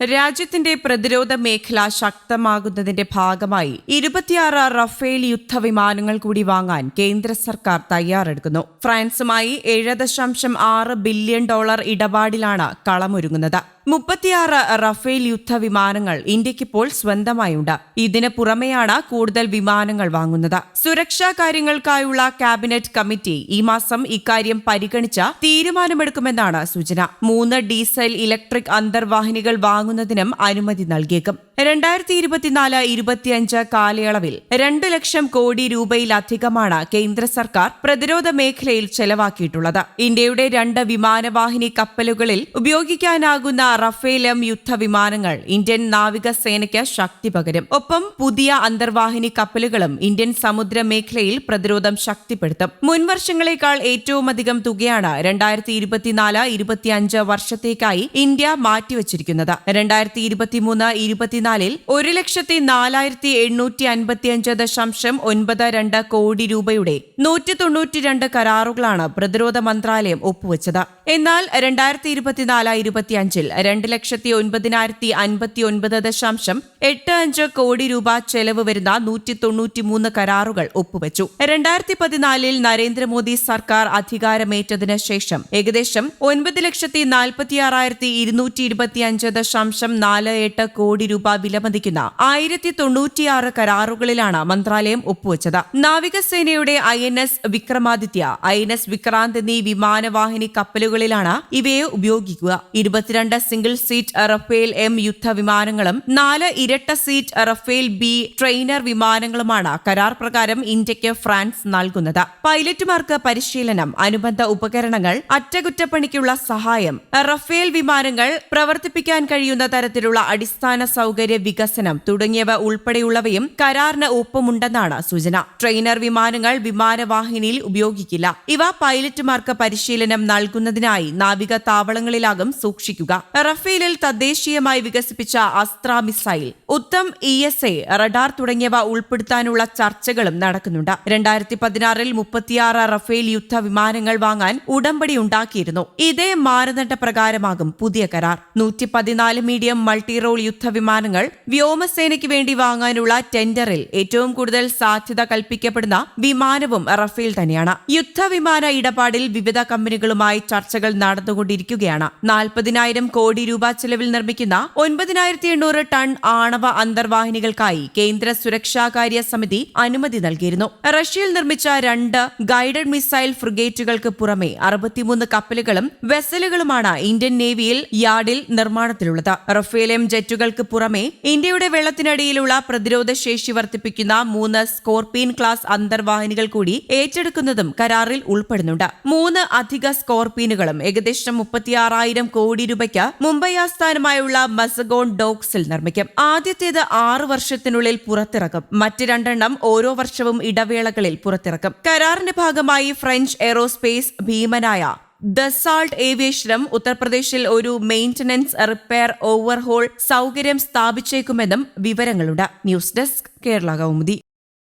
രാജ്യത്തിന്റെ പ്രതിരോധ മേഖല ശക്തമാകുന്നതിന്റെ ഭാഗമായി ഇരുപത്തിയാറ് റഫേൽ യുദ്ധവിമാനങ്ങൾ കൂടി വാങ്ങാൻ കേന്ദ്ര സർക്കാർ തയ്യാറെടുക്കുന്നു. ഫ്രാൻസുമായി ഏഴ് ദശാംശം ആറ് ബില്യൺ ഡോളർ ഇടപാടിലാണ് കളമൊരുങ്ങുന്നത്. മുപ്പത്തിയാറ് റഫേൽ യുദ്ധവിമാനങ്ങൾ ഇന്ത്യക്കിപ്പോൾ സ്വന്തമായുണ്ട്. ഇതിന് പുറമെയാണ് കൂടുതൽ വിമാനങ്ങൾ വാങ്ങുന്നത്. സുരക്ഷാ കാര്യങ്ങൾക്കായുള്ള ക്യാബിനറ്റ് കമ്മിറ്റി ഈ മാസം ഇക്കാര്യം പരിഗണിച്ച തീരുമാനമെടുക്കുമെന്നാണ് സൂചന. മൂന്ന് ഡീസൽ ഇലക്ട്രിക് അന്തർവാഹിനികൾ വാങ്ങുന്നതിനും അനുമതി നൽകിയേക്കും രണ്ടായിരത്തി ഇരുപത്തിനാല് ഇരുപത്തിയഞ്ച് കാലയളവിൽ രണ്ട് ലക്ഷം കോടി രൂപയിലധികമാണ് കേന്ദ്ര സർക്കാർ പ്രതിരോധ മേഖലയിൽ ചെലവാക്കിയിട്ടുള്ളത്. ഇന്ത്യയുടെ രണ്ട് വിമാനവാഹിനി കപ്പലുകളിൽ ഉപയോഗിക്കാനാകുന്ന റഫേൽ എം യുദ്ധവിമാനങ്ങൾ ഇന്ത്യൻ നാവികസേനയ്ക്ക് ശക്തി പകരും. ഒപ്പം പുതിയ അന്തർവാഹിനി കപ്പലുകളും ഇന്ത്യൻ സമുദ്ര മേഖലയിൽ പ്രതിരോധം ശക്തിപ്പെടുത്തും. മുൻവർഷങ്ങളേക്കാൾ ഏറ്റവുമധികം തുകയാണ് രണ്ടായിരത്തി ഇരുപത്തിനാല് ഇരുപത്തിയഞ്ച് വർഷത്തേക്കായി ഇന്ത്യ മാറ്റിവച്ചിരിക്കുന്നത്. രണ്ടായിരത്തി ഇരുപത്തിമൂന്ന് ഇരുപത്തിനാലിൽ ഒരു ലക്ഷത്തി നാലായിരത്തി എണ്ണൂറ്റി അൻപത്തിയഞ്ച് ദശാംശം ഒൻപത് രണ്ട് കോടി രൂപയുടെ നൂറ്റി തൊണ്ണൂറ്റിരണ്ട് കരാറുകളാണ് പ്രതിരോധ മന്ത്രാലയം ഒപ്പുവച്ചത്. എന്നാൽ രണ്ടായിരത്തി ഇരുപത്തിനാല് ഇരുപത്തിയഞ്ചിൽ രണ്ട് ലക്ഷത്തി ഒൻപതിനായിരത്തി അൻപത്തി ഒൻപത് ദശാംശം എട്ട് അഞ്ച് കോടി രൂപ ചെലവ് വരുന്ന നൂറ്റി തൊണ്ണൂറ്റിമൂന്ന് കരാറുകൾ ഒപ്പുവച്ചു. രണ്ടായിരത്തി പതിനാലിൽ നരേന്ദ്രമോദി സർക്കാർ അധികാരമേറ്റതിന് ശേഷം ഏകദേശം ഒൻപത് ലക്ഷത്തി നാൽപ്പത്തിയാറായിരത്തി ഇരുന്നൂറ്റി ഇരുപത്തിയഞ്ച് ദശാംശം നാല് എട്ട് കോടി രൂപ വിലമതിക്കുന്ന ആയിരത്തി തൊണ്ണൂറ്റിയാറ് കരാറുകളിലാണ് മന്ത്രാലയം ഒപ്പുവച്ചത്. നാവികസേനയുടെ I N S Vikramaditya I N S Vikrant എന്നീ വിമാനവാഹിനി കപ്പലുകളിലാണ് ഇവയെ ഉപയോഗിക്കുക. ഇരുപത്തിരണ്ട് സിംഗിൾ സീറ്റ് റഫേൽ എം യുദ്ധവിമാനങ്ങളും നാല് ഇരട്ട സീറ്റ് റഫേൽ ബി ട്രെയിനർ വിമാനങ്ങളുമാണ് കരാർ പ്രകാരം ഇന്ത്യയ്ക്ക് ഫ്രാൻസ് നൽകുന്നത്. പൈലറ്റുമാർക്ക് പരിശീലനം അനുബന്ധ ഉപകരണങ്ങൾ അറ്റകുറ്റപ്പണിക്കുള്ള സഹായം റഫേൽ വിമാനങ്ങൾ പ്രവർത്തിപ്പിക്കാൻ കഴിയുന്ന തരത്തിലുള്ള അടിസ്ഥാന സൗകര്യ വികസനം തുടങ്ങിയവ ഉൾപ്പെടെയുള്ളവയും കരാറിന് ഒപ്പമുണ്ടെന്നാണ് സൂചന. ട്രെയിനർ വിമാനങ്ങൾ വിമാനവാഹിനിയിൽ ഉപയോഗിക്കില്ല. ഇവ പൈലറ്റുമാർക്ക് പരിശീലനം നൽകുന്നതിനായി നാവിക താവളങ്ങളിലാകും സൂക്ഷിക്കുക. റഫേലിൽ തദ്ദേശീയമായി വികസിപ്പിച്ച Astra missile Uttam E S A radar തുടങ്ങിയവ ഉൾപ്പെടുത്താനുള്ള ചർച്ചകളും നടക്കുന്നുണ്ട്. രണ്ടായിരത്തി പതിനാറിൽ മുപ്പത്തിയാറ് റഫേൽ യുദ്ധ വിമാനങ്ങൾ വാങ്ങാൻ ഉടമ്പടി ഉണ്ടാക്കിയിരുന്നു. ഇതേ മാനദണ്ഡ പ്രകാരമാകും പുതിയ കരാർ. നൂറ്റി പതിനാല് മീഡിയം മൾട്ടി റോൾ യുദ്ധവിമാനങ്ങൾ വ്യോമസേനയ്ക്ക് വേണ്ടി വാങ്ങാനുള്ള ടെൻഡറിൽ ഏറ്റവും കൂടുതൽ സാധ്യത കൽപ്പിക്കപ്പെടുന്ന വിമാനവും റഫേൽ തന്നെയാണ്. യുദ്ധവിമാന ഇടപാടിൽ വിവിധ കമ്പനികളുമായി ചർച്ചകൾ നടന്നുകൊണ്ടിരിക്കുകയാണ്. നാൽപ്പതിനായിരം കോടി രൂപ ചെലവിൽ നിർമ്മിക്കുന്ന ഒൻപതിനായിരത്തി എണ്ണൂറ് ടൺ ആണവ അന്തർവാഹിനികൾക്കായി കേന്ദ്ര സുരക്ഷാകാര്യ സമിതി അനുമതി നൽകിയിരുന്നു. റഷ്യയിൽ നിർമ്മിച്ച രണ്ട് ഗൈഡഡ് മിസൈൽ ഫ്രിഗേറ്റുകൾക്ക് പുറമെ അറുപത്തിമൂന്ന് കപ്പലുകളും വെസലുകളുമാണ് ഇന്ത്യൻ നേവിയിൽ യാർഡിൽ നിർമ്മാണത്തിലുള്ളത്. റഫേൽ ജെറ്റുകൾക്ക് ജെറ്റുകൾക്ക് പുറമെ ഇന്ത്യയുടെ വെള്ളത്തിനടിയിലുള്ള പ്രതിരോധ ശേഷി വർദ്ധിപ്പിക്കുന്ന മൂന്ന് സ്കോർപിയൻ ക്ലാസ് അന്തർവാഹിനികൾ കൂടി ഏറ്റെടുക്കുന്നതും കരാറിൽ ഉൾപ്പെടുന്നുണ്ട്. മൂന്ന് അധിക സ്കോർപിയനുകളും ഏകദേശം മുപ്പത്തിയാറായിരം കോടി രൂപയ്ക്ക് മുംബൈ ആസ്ഥാനമായുള്ള മസഗോൺ ഡോക്സിൽ നിർമ്മിക്കും. ആദ്യത്തേത് ആറ് വർഷത്തിനുള്ളിൽ പുറത്തിറക്കും. മറ്റ് രണ്ടെണ്ണം ഓരോ വർഷവും ഇടവേളകളിൽ പുറത്തിറക്കും. കരാറിന്റെ ഭാഗമായി ഫ്രഞ്ച് എയറോസ്പേസ് ഭീമനായ ദസാൾട്ട് ഏവിയേഷനും ഉത്തർപ്രദേശിൽ ഒരു മെയിന്റനൻസ് റിപ്പയർ ഓവർഹോൾ സൗകര്യം സ്ഥാപിച്ചേക്കുമെന്നും വിവരങ്ങളുണ്ട്. News desk Kerala Kaumudi.